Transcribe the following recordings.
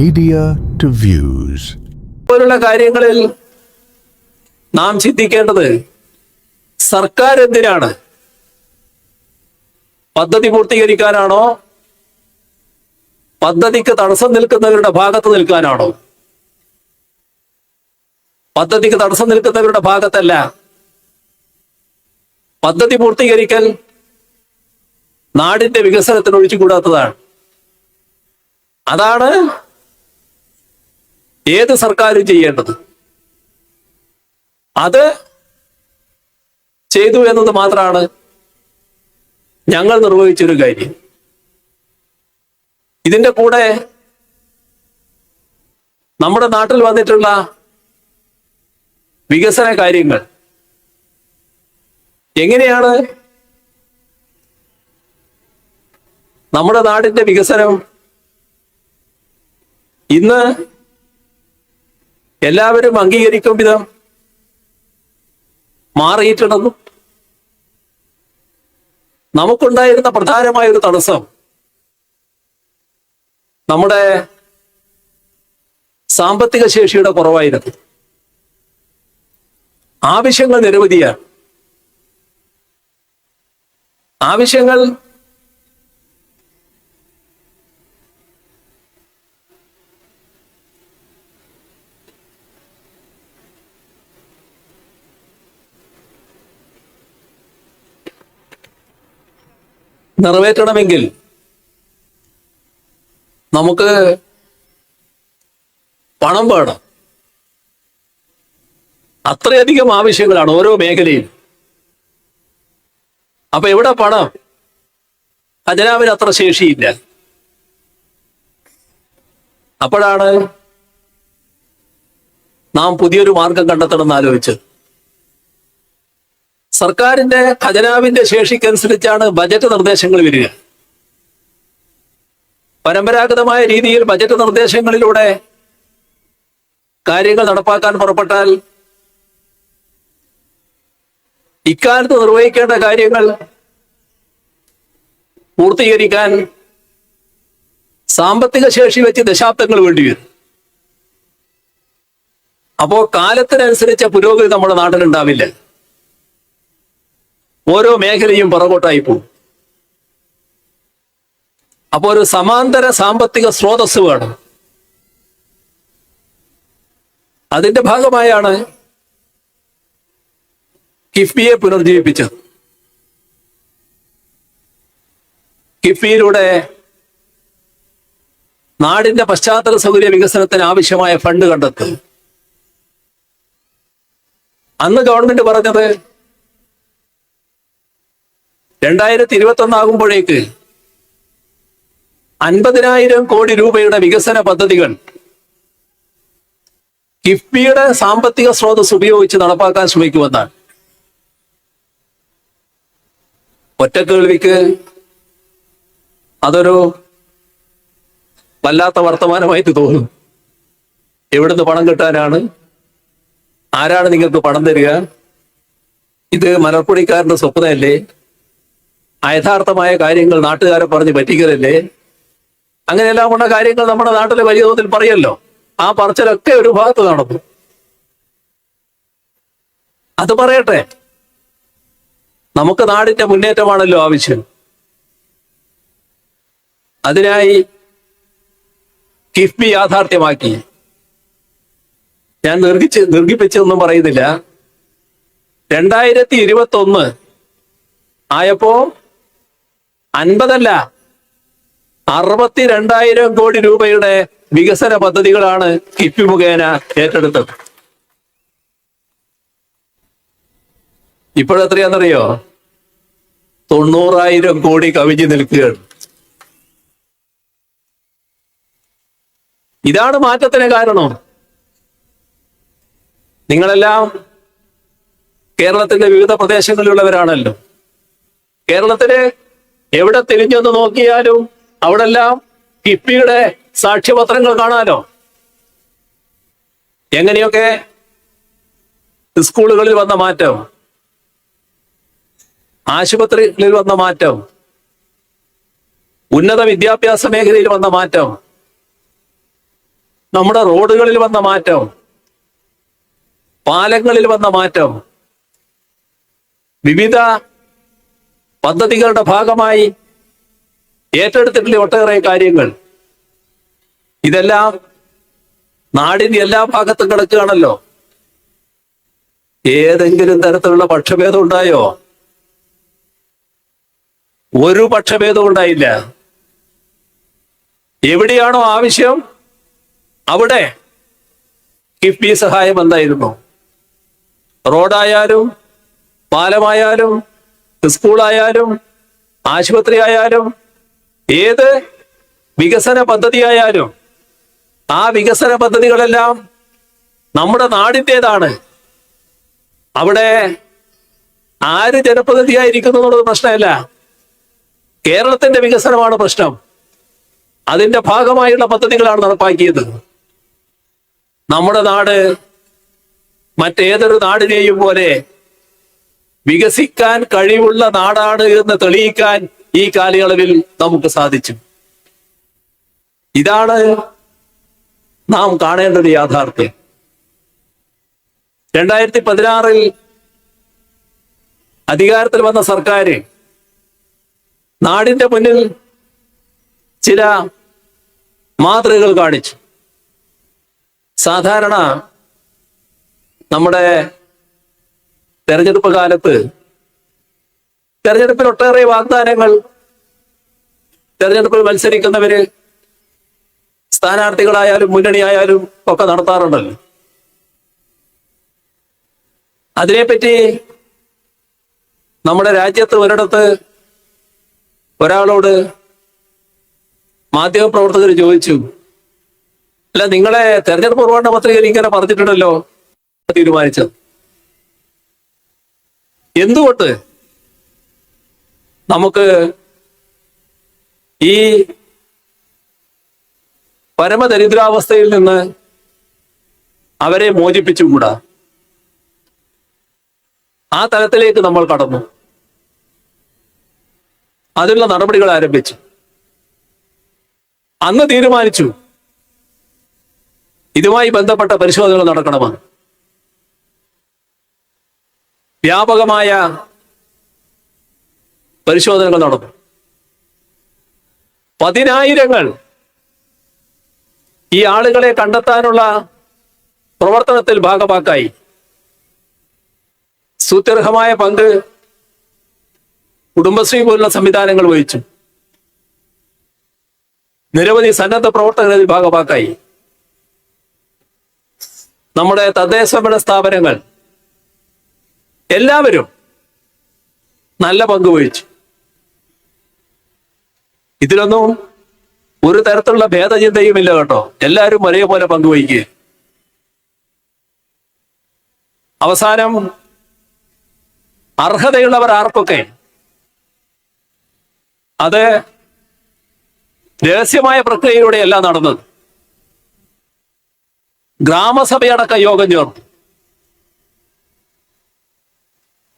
Media to views പോലുള്ള കാര്യങ്ങളിൽ നാം ചിന്തിക്കേണ്ടത് സർക്കാർ എന്തിനാണ്? പദ്ധതി പൂർത്തീകരിക്കാനാണോ? പദ്ധതിക്ക് തടസ്സം നിൽക്കുന്നവരുടെ ഭാഗത്ത് നിൽക്കാനാണോ? പദ്ധതിക്ക് തടസ്സം നിൽക്കുന്നവരുടെ ഭാഗത്തല്ല. പദ്ധതി പൂർത്തീകരിക്കൽ നാടിന്റെ വികസനത്തിന് ഒഴിച്ചുകൂടാത്തതാണ്. അതാണ് ഏത് സർക്കാർ ചെയ്യേണ്ടത്? അത് ചെയ്തു എന്നത് മാത്രമാണ് ഞങ്ങൾ നിർവഹിച്ചൊരു കാര്യം. ഇതിന്റെ കൂടെ നമ്മുടെ നാട്ടിൽ വന്നിട്ടുള്ള വികസന കാര്യങ്ങൾ. എങ്ങനെയാണ് നമ്മുടെ നാടിന്റെ വികസനം ഇന്ന് എല്ലാവരും അംഗീകരിക്കും വിധം മാറിയിട്ടുണ്ടെന്നും നമുക്കുണ്ടായിരുന്ന പ്രധാനമായ ഒരു തടസ്സം നമ്മുടെ സാമ്പത്തിക ശേഷിയുടെ കുറവായിരുന്നു. ആവശ്യങ്ങൾ നിരവധിയാണ്. ആവശ്യങ്ങൾ നിറവേറ്റണമെങ്കിൽ നമുക്ക് പണം വേണം. അത്രയധികം ആവശ്യങ്ങളാണ് ഓരോ മേഖലയും അപ്പൊ എവിടെ പണം? ഖജനാവിന് അത്ര ശേഷിയില്ല. അപ്പോഴാണ് നാം പുതിയൊരു മാർഗം കണ്ടെത്തണമെന്ന് ആലോചിച്ചത് സർക്കാരിന്റെ ഖജനാവിന്റെ ശേഷിക്കനുസരിച്ചാണ് ബജറ്റ് നിർദ്ദേശങ്ങൾ വരിക. പരമ്പരാഗതമായ രീതിയിൽ ബജറ്റ് നിർദ്ദേശങ്ങളിലൂടെ കാര്യങ്ങൾ നടപ്പാക്കാൻ പുറപ്പെട്ടാൽ ഇക്കാലത്ത് നിർവഹിക്കേണ്ട കാര്യങ്ങൾ പൂർത്തീകരിക്കാൻ സാമ്പത്തിക ശേഷി വെച്ച് ദശാബ്ദങ്ങൾ വേണ്ടിവരും അപ്പോ കാലത്തിനനുസരിച്ച പുരോഗതി നമ്മുടെ നാട്ടിലുണ്ടാവില്ല. ഓരോ മേഖലയും പുറകോട്ടായി പോകും. അപ്പോൾ ഒരു സമാന്തര സാമ്പത്തിക സ്രോതസ് വേണം. അതിന്റെ ഭാഗമായാണ് കിഫ്ബിയെ പുനർജീവിപ്പിച്ചത്. കിഫ്ബിയിലൂടെ നാടിന്റെ പശ്ചാത്തല സൗകര്യ വികസനത്തിന് ആവശ്യമായ ഫണ്ട് കണ്ടെത്തും. അന്ന് ഗവൺമെന്റ് പറഞ്ഞത് രണ്ടായിരത്തി ഇരുപത്തി ഒന്നാകുമ്പോഴേക്ക് അൻപതിനായിരം കോടി രൂപയുടെ വികസന പദ്ധതികൾ കിഫ്ബിയുടെ സാമ്പത്തിക സ്രോതസ് ഉപയോഗിച്ച് നടപ്പാക്കാൻ ശ്രമിക്കുമെന്നാണ് ഒറ്റക്കേൾവിക്ക് അതൊരു വല്ലാത്ത വർത്തമാനമായിട്ട് തോന്നും. എവിടുന്ന് പണം കിട്ടാനാണ്? ആരാണ് നിങ്ങൾക്ക് പണം തരിക? ഇത് മലർപ്പൊടിക്കാരന്റെ സ്വപ്നമല്ലേ? അയഥാർത്ഥമായ കാര്യങ്ങൾ നാട്ടുകാരെ പറഞ്ഞ് പറ്റിക്കലല്ലേ? അങ്ങനെയെല്ലാം കൊണ്ട കാര്യങ്ങൾ നമ്മുടെ നാട്ടിലെ വലിയ തോതിൽ പറയല്ലോ. ആ പറച്ചിലൊക്കെ ഒരു ഭാഗത്ത് നടന്നു. അത് പറയട്ടെ. നമുക്ക് നാടിന്റെ മുന്നേറ്റമാണല്ലോ ആവശ്യം. അതിനായി കിഫ്ബി യാഥാർത്ഥ്യമാക്കി. ഞാൻ നിർഗിച്ച് നിർഗിപ്പിച്ചൊന്നും പറയുന്നില്ല. രണ്ടായിരത്തി ഇരുപത്തി ഒന്ന് ആയപ്പോ അൻപതല്ല അറുപത്തിരണ്ടായിരം കോടി രൂപയുടെ വികസന പദ്ധതികളാണ് കിഫ്ബി മുഖേന ഏറ്റെടുത്തത്. ഇപ്പോഴെത്രയാണെന്നറിയോ തൊണ്ണൂറായിരം കോടി കവിഞ്ഞു നിൽക്കുകയാണ്. ഇതാണ് മാറ്റത്തിന് കാരണം. നിങ്ങളെല്ലാം കേരളത്തിന്റെ വിവിധ പ്രദേശങ്ങളിലുള്ളവരാണല്ലോ. കേരളത്തിൽ എവിടെ തിരിഞ്ഞൊന്ന് നോക്കിയാലും അവിടെല്ലാം കിഫ്ബിയുടെ സാക്ഷ്യപത്രങ്ങൾ കാണാനോ എങ്ങനെയൊക്കെ സ്കൂളുകളിൽ വന്ന മാറ്റം? ആശുപത്രികളിൽ വന്ന മാറ്റം? ഉന്നത വിദ്യാഭ്യാസ മേഖലയിൽ വന്ന മാറ്റം? നമ്മുടെ റോഡുകളിൽ വന്ന മാറ്റം? പാലങ്ങളിൽ വന്ന മാറ്റം? വിവിധ പദ്ധതികളുടെ ഭാഗമായി ഏറ്റെടുത്തിട്ടുള്ള ഒട്ടേറെ കാര്യങ്ങൾ. ഇതെല്ലാം നാടിന്റെ എല്ലാ ഭാഗത്തും കിടക്കുകയാണല്ലോ. ഏതെങ്കിലും തരത്തിലുള്ള പക്ഷഭേദം ഉണ്ടായോ? ഒരു പക്ഷഭേദവും ഉണ്ടായില്ല. എവിടെയാണോ ആവശ്യം അവിടെ കിഫ്ബി സഹായം എന്തായിരുന്നു? റോഡായാലും പാലമായാലും സ്കൂളായാലും ആശുപത്രി ആയാലും ഏത് വികസന പദ്ധതി ആയാലും ആ വികസന പദ്ധതികളെല്ലാം നമ്മുടെ നാടിന്റെതാണ് അവിടെ ആര് ജനപ്രതിനിധിയായിരിക്കുന്നു എന്നുള്ളത് പ്രശ്നമല്ല. കേരളത്തിന്റെ വികസനമാണ് പ്രശ്നം. അതിന്റെ ഭാഗമായുള്ള പദ്ധതികളാണ് നടപ്പാക്കിയത്. നമ്മുടെ നാട് മറ്റേതൊരു നാടിനെയും പോലെ വികസിക്കാൻ കഴിവുള്ള നാടാണ് എന്ന് തെളിയിക്കാൻ ഈ കാലയളവിൽ നമുക്ക് സാധിച്ചു. ഇതാണ് നാം കാണേണ്ട ഒരു യാഥാർത്ഥ്യം. രണ്ടായിരത്തി പതിനാറിൽ അധികാരത്തിൽ വന്ന സർക്കാർ നാടിന്റെ മുന്നിൽ ചില മാതൃകകൾ കാണിച്ചു. സാധാരണ നമ്മുടെ തെരഞ്ഞെടുപ്പ് കാലത്ത് തെരഞ്ഞെടുപ്പിൽ ഒട്ടേറെ വാഗ്ദാനങ്ങൾ തെരഞ്ഞെടുപ്പിൽ മത്സരിക്കുന്നവര് സ്ഥാനാർത്ഥികളായാലും മുന്നണിയായാലും ഒക്കെ നടത്താറുണ്ടല്ലോ. അതിനെപ്പറ്റി നമ്മുടെ രാജ്യത്ത് ഒരിടത്ത് ഒരാളോട് മാധ്യമപ്രവർത്തകർ ചോദിച്ചു അല്ല നിങ്ങളെ തെരഞ്ഞെടുപ്പ് പ്രകടന പത്രികയിൽ ഇങ്ങനെ പറഞ്ഞിട്ടുണ്ടല്ലോ? തീരുമാനിച്ചത്. എന്തുകൊണ്ട് നമുക്ക് ഈ പരമദരിദ്രാവസ്ഥയിൽ നിന്ന് അവരെ മോചിപ്പിച്ചുകൂടാ ആ തലത്തിലേക്ക് നമ്മൾ കടന്നു. അതിനുള്ള നടപടികൾ ആരംഭിച്ചു. അന്ന് തീരുമാനിച്ചു. ഇതുമായി ബന്ധപ്പെട്ട പരിശോധനകൾ നടക്കണമെന്ന്. വ്യാപകമായ പരിശോധനകൾ നടന്നു. പതിനായിരങ്ങൾ ഈ ആളുകളെ കണ്ടെത്താനുള്ള പ്രവർത്തനത്തിൽ ഭാഗമാക്കായി സുത്യർഹമായ പങ്ക് കുടുംബശ്രീ പോലുള്ള സംവിധാനങ്ങൾ വഹിച്ചു. നിരവധി സന്നദ്ധ പ്രവർത്തനങ്ങളിൽ ഭാഗമാക്കായി നമ്മുടെ തദ്ദേശ സ്ഥാപനങ്ങൾ എല്ലാവരും നല്ല പങ്ക് വഹിച്ചു. ഇതിലൊന്നും ഒരു തരത്തിലുള്ള ഭേദചിന്തയും ഇല്ല കേട്ടോ. എല്ലാവരും ഒരേപോലെ പങ്കുവഹിക്കുക അവസാനം അർഹതയുള്ളവർ ആർക്കൊക്കെ? അത് രഹസ്യമായ പ്രക്രിയയിലൂടെയല്ല നടന്നത്. ഗ്രാമസഭയടക്കം യോഗം ചേർന്നു.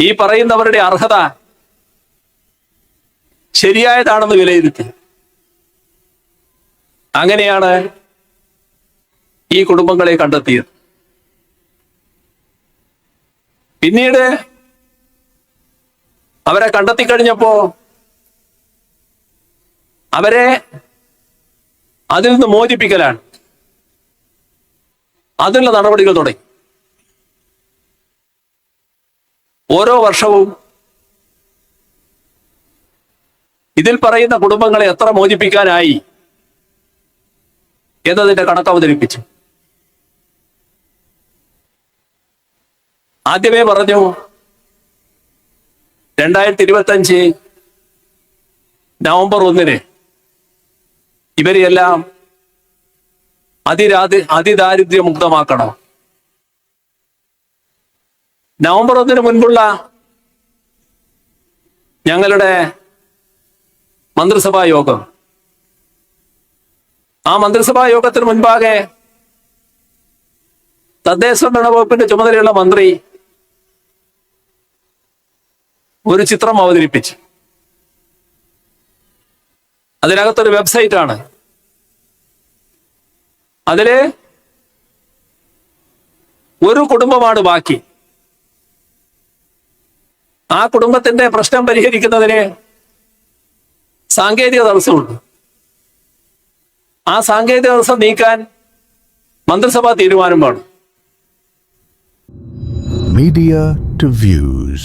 ഈ പറയുന്നവരുടെ അർഹത ശരിയായതാണെന്ന് വിലയിരുത്തി. അങ്ങനെയാണ് ഈ കുടുംബങ്ങളെ കണ്ടെത്തിയത്. പിന്നീട് അവരെ കണ്ടെത്തി കഴിഞ്ഞപ്പോ അവരെ അതിൽ നിന്ന് മോചിപ്പിക്കലാണ്. അതിനുള്ള നടപടികൾ തുടങ്ങി. ഓരോ വർഷവും ഇതിൽ പറയുന്ന കുടുംബങ്ങളെ എത്ര മോചിപ്പിക്കാനായി എന്നതിന്റെ കണക്ക് അവതരിപ്പിച്ചു ആദ്യമേ പറഞ്ഞു രണ്ടായിരത്തി ഇരുപത്തി അഞ്ച് നവംബർ ഒന്നിന് ഇവരെയെല്ലാം അതിരാതി അതിദാരിദ്ര്യമുക്തമാക്കണം. നവംബർ ഒന്നിന് മുൻപുള്ള ഞങ്ങളുടെ മന്ത്രിസഭാ യോഗം. ആ മന്ത്രിസഭാ യോഗത്തിന് മുൻപാകെ തദ്ദേശ ഭരണ വകുപ്പിന്റെ ചുമതലയുള്ള മന്ത്രി ഒരു ചിത്രം അവതരിപ്പിച്ചു. അതിനകത്തൊരു വെബ്സൈറ്റ് ആണ് അതിൽ ഒരു കുടുംബമാണ് ബാക്കി. ആ കുടുംബത്തിന്റെ പ്രശ്നം പരിഹരിക്കുന്നതിന് സാങ്കേതിക തടസ്സമുണ്ട് ആ സാങ്കേതിക തടസ്സം നീക്കാൻ മന്ത്രിസഭാ തീരുമാനം വേണം മീഡിയ ടു Views.